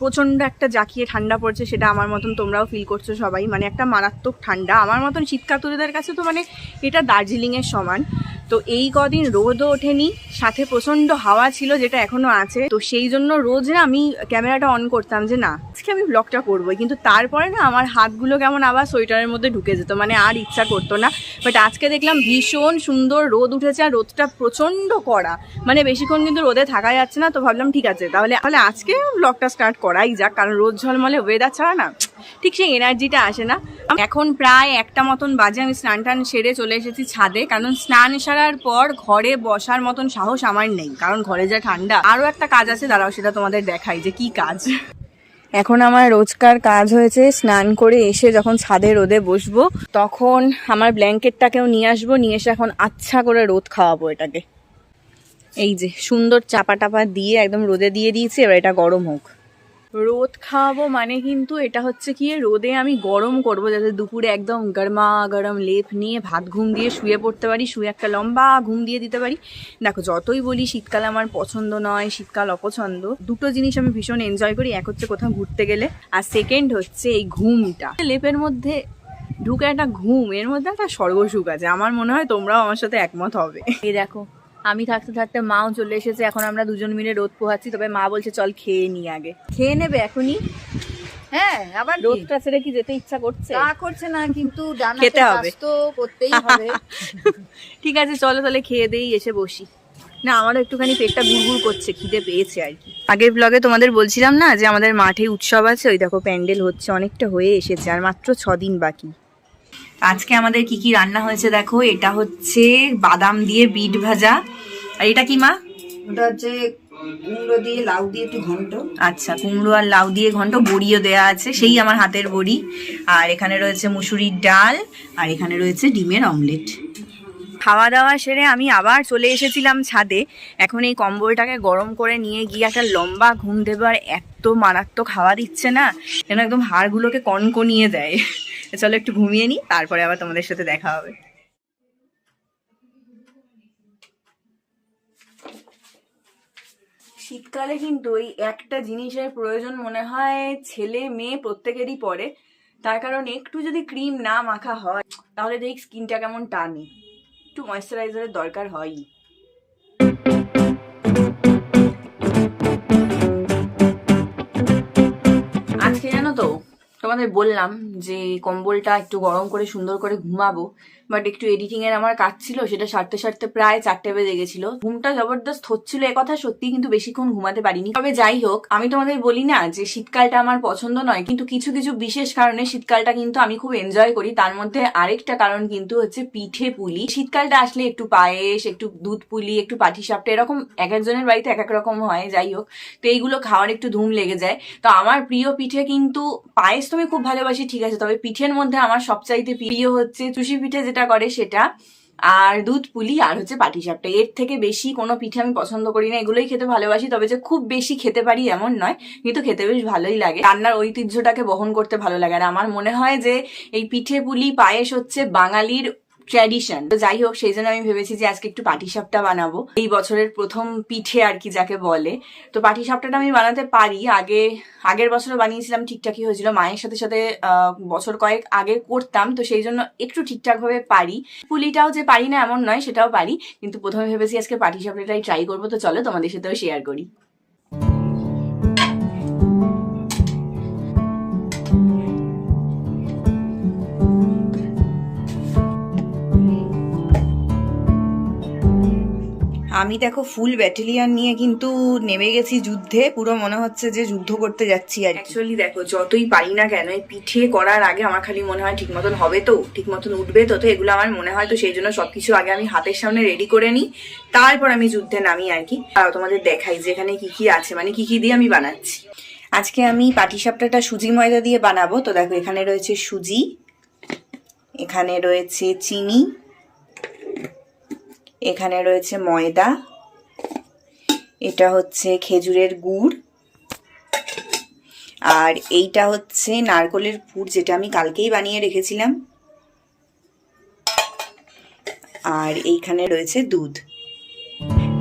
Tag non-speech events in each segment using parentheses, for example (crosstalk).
প্রচণ্ড একটা জাকিয়ে ঠান্ডা পড়ছে, সেটা আমার মতন তোমরাও ফিল করছ সবাই। মানে একটা মারাত্মক ঠান্ডা। আমার মতন শীতকাতুরেদের কাছে তো মানে এটা দার্জিলিংয়ের সমান। তো এই কদিন রোদও ওঠেনি, সাথে প্রচণ্ড হাওয়া ছিল যেটা এখনও আছে। তো সেই জন্য রোজ না আমি ক্যামেরাটা অন করতাম যে না আজকে আমি ব্লগটা করবোই, কিন্তু তারপরে না আমার হাতগুলো কেমন আবার সোয়েটারের মধ্যে ঢুকে যেত মানে আর ইচ্ছা করতো না। বাট আজকে দেখলাম ভীষণ সুন্দর রোদ উঠেছে আর রোদটা প্রচণ্ড কড়া। মানে বেশিক্ষণ কিন্তু রোদে থাকা যাচ্ছে না, তো ভাবলাম ঠিক আছে, তাহলে তাহলে আজকে ব্লগটা স্টার্ট করাই যাক, কারণ রোদ ঝলমলে ওয়েদার ছাড়া না ঠিক সেই এনার্জিটা আসে না। এখন প্রায় একটা মতন বাজে, আমি স্নান টান সেরে চলে এসেছি ছাদে, কারণ স্নান সারার পর ঘরে বসার মতন সাহস আমার নেই, কারণ ঘরে যা ঠান্ডা আরও একটা কাজ আছে, দাঁড়াও সেটা তোমাদের দেখাই যে কি কাজ। এখন আমার রোজকার কাজ হয়েছে স্নান করে এসে যখন ছাদে রোদে বসবো, তখন আমার ব্ল্যাঙ্কেটটাকেও নিয়ে আসব, নিয়ে এসে এখন আচ্ছা করে রোদ খাওয়াবো এটাকে। এই যে সুন্দর চাপা টাপা দিয়ে একদম রোদে দিয়ে দিয়েছি, এবার এটা গরম হোক। রোদ খাওয়াবো মানে কিন্তু এটা হচ্ছে কি, রোদে আমি গরম করব যাতে দুপুরে একদম গরমা গরম লেপ নিয়ে ভাত ঘুম দিয়ে শুয়ে পড়তে পারি, শুয়ে একটা লম্বা ঘুম দিয়ে দিতে পারি। দেখো, যতই বলি শীতকাল আমার পছন্দ নয়, শীতকাল অপছন্দ, দুটো জিনিস আমি ভীষণ এনজয় করি, এক হচ্ছে কোথাও ঘুরতে গেলে, আর সেকেন্ড হচ্ছে এই ঘুমটা। লেপের মধ্যে ঢুকে একটা ঘুম, এর মধ্যে একটা স্বর্গসুখ আছে, আমার মনে হয় তোমরাও আমার সাথে একমত হবে। এই দেখো আমি থাকতে থাকতে মাও চলে এসেছে এখন আমরা দুজন মিলে রোদ পোহাচ্ছি তবে মা বলছে চল খেয়ে নি আগে। খেয়ে নেবে এখনই? হ্যাঁ আবার রোদটা ছেড়ে কি যেতে ইচ্ছা করছে? তা করছে না কিন্তু খেতে হবে। তো করতেই হবে। (laughs) ঠিক আছে চলো তাহলে খেয়ে দেই এসে বসি। না আমারও একটুখানি পেটটা করছে খিদে পেয়েছে আর কি। আগের ব্লগে তোমাদের বলছিলাম না যে আমাদের মাঠে উৎসব আছে ওই দেখো প্যান্ডেল হচ্ছে অনেকটা হয়ে এসেছে আর মাত্র ছ দিন বাকি। আজকে আমাদের কি কি রান্না হয়েছে দেখো? এটা হচ্ছে বাদাম দিয়ে বিট ভাজা। আর এটা কি মা? ওটা হচ্ছে কুমড়ো দিয়ে লাউ দিয়ে একটু ঘন্ট। আচ্ছা কুমড়ো আর লাউ দিয়ে ঘন্ট বড়িও দেয়া আছে সেই আমার হাতের বড়ি। আর এখানে রয়েছে মুসুরির ডাল আর এখানে রয়েছে ডিমের অমলেট। খাওয়া দাওয়া সেরে আমি আবার চলে এসেছিলাম ছাদে। এখন এই কম্বলটাকে গরম করে নিয়ে গিয়ে একটা লম্বা ঘুম দেবো আর এত মারাত্মক হাওয়া দিচ্ছে না যেন একদম হাড়গুলোকে কনকনিয়ে দেয়। চলো একটু ঘুমিয়ে নিই, তারপরে আবার তোমাদের সাথে দেখা হবে। শীতকালে কিন্তু ওই একটা জিনিসের প্রয়োজন মনে হয় ছেলে মেয়ে প্রত্যেকেরই পড়ে। তার কারণ একটু যদি ক্রিম না মাখা হয়, তাহলে দেখি স্কিনটা কেমন টানে। একটু ময়েশ্চারাইজারের দরকার হয়ই। তোমাদের বললাম যে কম্বলটা একটু গরম করে সুন্দর করে ঘুমাবো। বাট একটু এডিটিং এর আমার কাজ ছিল, সেটা সারতে সারতে প্রায় চারটে বেজে গেছিল। ঘুমটা জবরদস্ত হচ্ছিল কথা সত্যি, কিন্তু বেশিক্ষণ ঘুমাতে পারিনি। তবে যাই হোক, আমি তোমাদের বলি না যে শীতকালটা আমার পছন্দ নয়, কিন্তু কিছু কিছু বিশেষ কারণে শীতকালটা কিন্তু আমি খুব এনজয় করি। তার মধ্যে আরেকটা কারণ কিন্তু হচ্ছে পিঠে পুলি। শীতকালটা আসলে একটু পায়েস, একটু দুধ পুলি, একটু পাটিসাপটা এরকম এক একজনের বাড়িতে এক এক রকম হয়, যাই হোক। তো এইগুলো খাওয়ার একটু ধুম লেগে যায়। তো আমার প্রিয় পিঠে কিন্তু পায়েস তো আমি খুব ভালোবাসি, ঠিক আছে। তবে পিঠের মধ্যে আমার সবচাইতে প্রিয় হচ্ছে চুষি পিঠে, যেটা করে সেটা। আর দুধ, পুলি আর হচ্ছে পাটিসাপটা। এর থেকে বেশি কোনো পিঠে আমি পছন্দ করি না। এগুলোই খেতে ভালোবাসি, তবে যে খুব বেশি খেতে পারি এমন নয়। কিন্তু খেতে বেশ ভালোই লাগে। রান্নার ঐতিহ্যটাকে বহন করতে ভালো লাগে। আর আমার মনে হয় যে এই পিঠে, পুলি, পায়েস হচ্ছে বাঙালির ট্র্যাডিশন তো যাই হোক, সেই জন্য আমি ভেবেছি যে আজকে একটু পাটিসাপটা বানাবো। এই বছরের প্রথম পিঠে আর কি যাকে বলে। তো পাটিসাপটাটা আমি বানাতে পারি। আগে, আগের বছরও বানিয়েছিলাম, ঠিকঠাকই হয়েছিল। মায়ের সাথে সাথে বছর কয়েক আগে করতাম। তো সেই জন্য একটু ঠিকঠাক ভাবে পারি। পুলিটাও যে পারি না, এমন নয়, সেটাও পারি। কিন্তু প্রথমে ভেবেছি আজকে পাটিসাপটাটাই ট্রাই করব। তো চলো তোমাদের সাথেও শেয়ার করি। আমি দেখো ফুল ব্যাটেলিয়ান নিয়ে কিন্তু নেমে গেছি যুদ্ধে। পুরো মনে হচ্ছে যে যুদ্ধ করতে যাচ্ছি আর অ্যাকচুয়ালি দেখো, যতই পারি না কেন, এই পিঠে করার আগে আমার খালি মনে হয় ঠিক মতন হবে তো, ঠিক মতন উঠবে তো তো এগুলো আমার মনে হয় তো সেই জন্য সবকিছু আগে আমি হাতের সামনে রেডি করে নিই। তারপর আমি যুদ্ধে নামি আর কি। আর তোমাদের দেখাই যে এখানে কি কি আছে মানে কি কি দিয়ে আমি বানাচ্ছি। আজকে আমি পাটিসাপটাটা সুজি ময়দা দিয়ে বানাবো। তো দেখো, এখানে রয়েছে সুজি, এখানে রয়েছে চিনি এখানে রয়েছে ময়দা। এটা হচ্ছে খেজুরের গুড়। আর এইটা হচ্ছে নারকলের পুর, যেটা আমি কালকেই বানিয়ে রেখেছিলাম। আর এইখানে রয়েছে দুধ।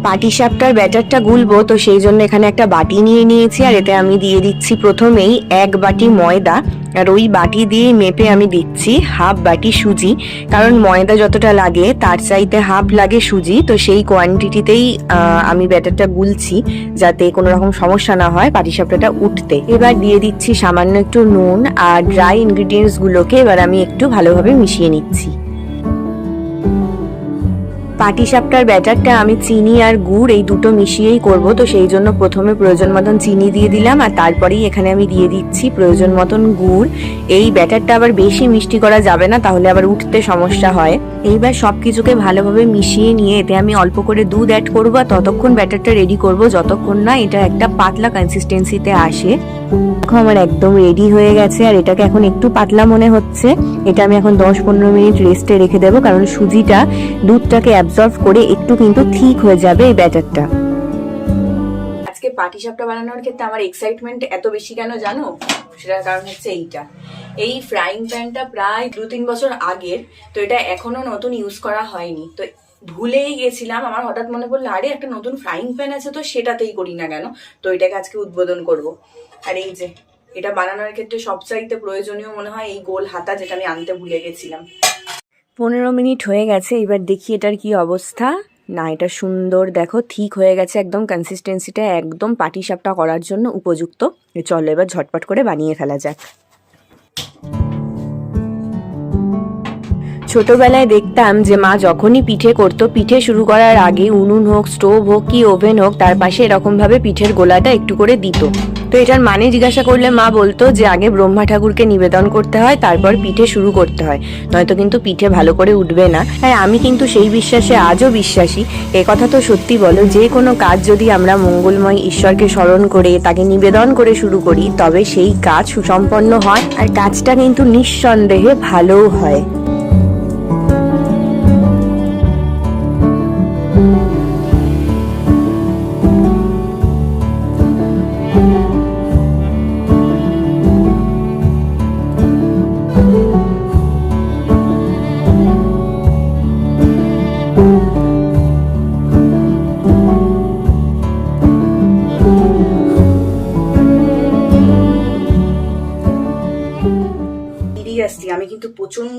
পাটিসাপটার ব্যাটারটা গুলবো, তো সেই জন্য এখানে একটা বাটি নিয়ে নিয়েছি, আর এতে আমি দিয়ে দিচ্ছি প্রথমেই এক বাটি ময়দা, আর ওই বাটি দিয়ে মেপে আমি দিচ্ছি হাফ বাটি সুজি, কারণ ময়দা যতটা লাগে তার চাইতে হাফ লাগে সুজি, তো সেই কোয়ান্টিটিতেই আমি ব্যাটারটা গুলছি, যাতে কোনো রকম সমস্যা না হয় পাটিসাপটাটা উঠতে। এবার দিয়ে দিচ্ছি সামান্য একটু নুন, আর ড্রাই ইনগ্রিডিয়েন্টসগুলোকে এবার আমি একটু ভালোভাবে মিশিয়ে নিচ্ছি। পাটিসাপটার ব্যাটারটা আমি চিনি আর গুড় এই দুটো মিশিয়েই করব, তো সেই জন্য প্রথমে প্রয়োজন মতন চিনি দিয়ে দিলাম আর তারপরেই এখানে আমি দিয়ে দিচ্ছি প্রয়োজন মতন গুড়। এই ব্যাটারটা আবার বেশি মিষ্টি করা যাবে না, তাহলে আবার উঠতে সমস্যা হয়। এইবার সব কিছুকে ভালোভাবে মিশিয়ে নিয়ে এতে আমি অল্প করে দুধ অ্যাড করব আর ততক্ষণ ব্যাটারটা রেডি করব, যতক্ষণ না এটা একটা পাতলা কনসিস্টেন্সিতে আসে। দেখো আমার একদম রেডি হয়ে গেছে আর এটাকে এখন একটু পাতলা মনে হচ্ছে। এটা আমি এখন দশ পনেরো মিনিট রেস্টে রেখে দেবো কারণ সুজিটা দুধটাকে অ্যাবজর্ভ করে একটু কিন্তু ঠিক হয়ে যাবে এই ব্যাটারটা আজকে পাটিসাপটা বানানোর ক্ষেত্রে আমার এক্সাইটমেন্ট এত বেশি কেন জানো? সেটার কারণ হচ্ছে এইটা। এই ফ্রাইং প্যানটা প্রায় দু তিন বছর আগের, তো এটা এখনও নতুন ইউজ করা হয়নি। তো ভুলেই গেছিলাম। আমার হঠাৎ মনে পড়ল, আরে, একটা নতুন ফ্রাইং প্যান আছে তো, সেটাতেই করি না কেন? তো এটাকে আজকে উদ্বোধন করব। আর এই যে, এটা বানানোর ক্ষেত্রে সবচাইতে প্রয়োজনীয় মনে হয় এই গোল হাতা যেটা আমি আনতে ভুলে গেছিলাম। পনেরো মিনিট হয়ে গেছে, এবার দেখি এটার কি অবস্থা। না, এটা সুন্দর, দেখো, ঠিক হয়ে গেছে একদম কনসিস্টেন্সিটা একদম পাটিসাপটা করার জন্য উপযুক্ত। চলো, এবার ঝটপট করে বানিয়ে ফেলা যাক। ছোটবেলায় দেখতাম যে মা যখনই পিঠে করতো, পিঠে শুরু করার আগে উনুন হোক, স্টোভ হোক, কি ওভেন হোক, তার পাশে এরকম ভাবে পিঠের গোলাটা একটু করে দিত। তো এটার মানে জিজ্ঞাসা করলে মা বলতো যে আগে ব্রহ্মা ঠাকুরকে নিবেদন করতে হয়, তারপর পিঠে শুরু করতে হয়। নয়তো কিন্তু পিঠে ভালো করে উঠবে না। হ্যাঁ আমি কিন্তু সেই বিশ্বাসে আজও বিশ্বাসী। এ কথা তো সত্যি বলো, যে কোনো কাজ যদি আমরা মঙ্গলময় ঈশ্বরকে স্মরণ করে, তাকে নিবেদন করে শুরু করি, তবে সেই কাজ সুসম্পন্ন হয়, আর কাজটা কিন্তু নিঃসন্দেহে ভালোও হয়।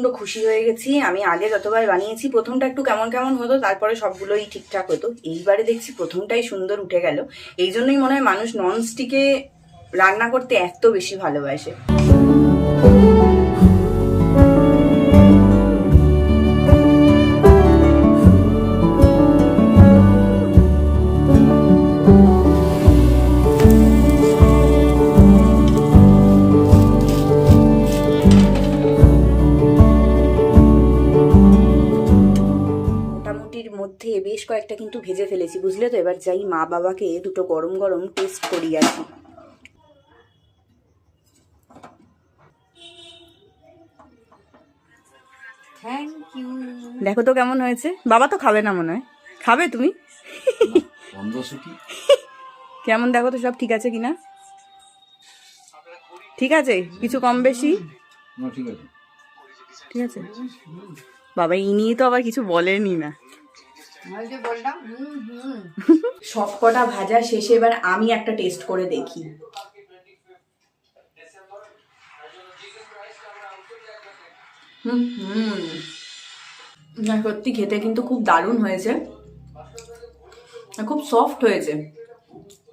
প্রচণ্ড খুশি হয়ে গেছি। আমি আগে যতবার বানিয়েছি, প্রথমটা একটু কেমন কেমন হতো, তারপরে সবগুলোই ঠিকঠাক হতো। এইবারে দেখছি প্রথমটাই সুন্দর উঠে গেল। এই জন্যই মনে হয় মানুষ ননস্টিকে রান্না করতে এত বেশি ভালোবাসে। ভেজে ফেলেছি বুঝলে তো? এবার যাই মা বাবাকে দুটো গরম গরম টেস্ট করি আর কি দেখো তো কেমন হয়েছে। বাবা তো খাবে না মনে হয়। খাবে তুমি? কেমন দেখো তো সব ঠিক আছে কিনা? ঠিক আছে? কিছু কম বেশি? ঠিক আছে। বাবা ই নিয়ে তো আবার কিছু বলেনি না। (laughs) সব কটা ভাজা শেষে এবার আমি একটা টেস্ট করে দেখি। হুম হুম। সত্যি খেতে কিন্তু খুব দারুণ হয়েছে। খুব সফট হয়েছে।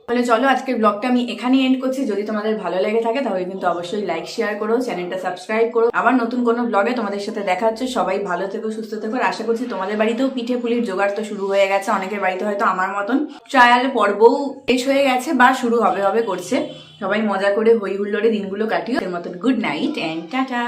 তাহলে চলো, আজকের ব্লগটা আমি এখানেই এন্ড করছি। যদি তোমাদের ভালো লেগে থাকে, তাহলে কিন্তু অবশ্যই লাইক শেয়ার করো চ্যানেলটা সাবস্ক্রাইব করো। আবার নতুন কোনো ব্লগে তোমাদের সাথে দেখা হচ্ছে, সবাই ভালো থেকো, সুস্থ থেকো। আশা করছি তোমাদের বাড়িতেও পিঠে পুলির জোগাড় তো শুরু হয়ে গেছে। অনেকের বাড়িতে হয়তো আমার মতন ট্রায়াল পর্বও শেষ হয়ে গেছে বা শুরু হবে হবে করছে। সবাই মজা করে হই হুল্লোড়ে দিনগুলো কাটিও। এর মতন গুড নাইট অ্যান্ড টাটা